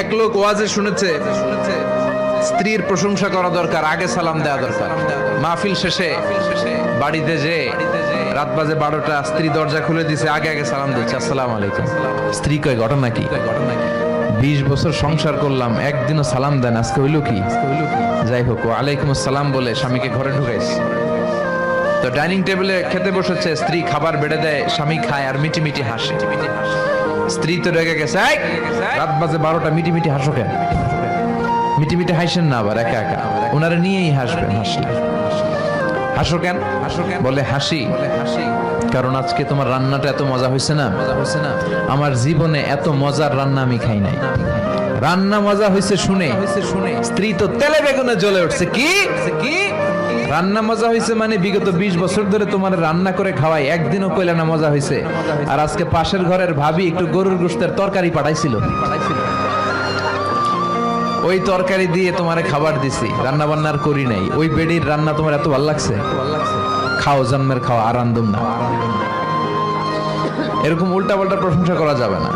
এক লোক ওয়াজে শুনেছে স্ত্রীর প্রশংসা করা দরকার আগে সালাম দেওয়া দরকার। মাহফিল শেষে বাড়িতে যে রাত বাজে বারোটা স্ত্রী দরজা খুলে দিছে আগে আগে সালাম দিচ্ছে আসসালাম আলাইকুম। স্ত্রী কয় ঘটনা কি? বিশ বছর সংসার করলাম একদিনও সালাম দেন আজকে হইল কি? যাই হোক আলাইকুম আসসালাম বলে স্বামীকে ঘরে ঢুকাইছে। তো ডাইনিং টেবিলে খেতে বসেছে স্ত্রী খাবার বেড়ে দেয় স্বামী খায় আর মিটি মিটি হাসে। স্ত্রী তো রেগে গেছে রাত বাজে বারোটা, মিটি মিটি হাসো কেন? মিটি মিটি হাসেন না আবার, একা একা। ওনারা নিয়েই হাসবেন, হাসলে। হাসো কেন? হাসো কেন বলে হাসি। হাসি কারণ আজকে তোমার রান্নাটা এত মজা হয়েছে না? মজা হয়েছে না আমার জীবনে এত মজার রান্না আমি খাই নাই। রান্না মজা হয়েছে শুনে শুনে স্ত্রী তো তেলে বেগুনে জ্বলে উঠছে। কি কি? রান্না মজা হয়েছে মানে বিগত ২০ বছর ধরে তোমার রান্না করে খাওয়াই। একদিনও কইলে না মজা হয়েছে। আর আজকে পাশের ঘরের ভাবি একটু গরুর গোস্তের তরকারি পাঠাইছিল। ওই তরকারি দিয়ে তোমার খাবার দিছি। রান্না বান্নার করি নাই। ওই বেডির রান্না তোমার এত ভালো লাগছে? খাও, জন্মের খাওয়া আর আন্দম না। এরকম উল্টা পাল্টা প্রশংসা করা যাবে না।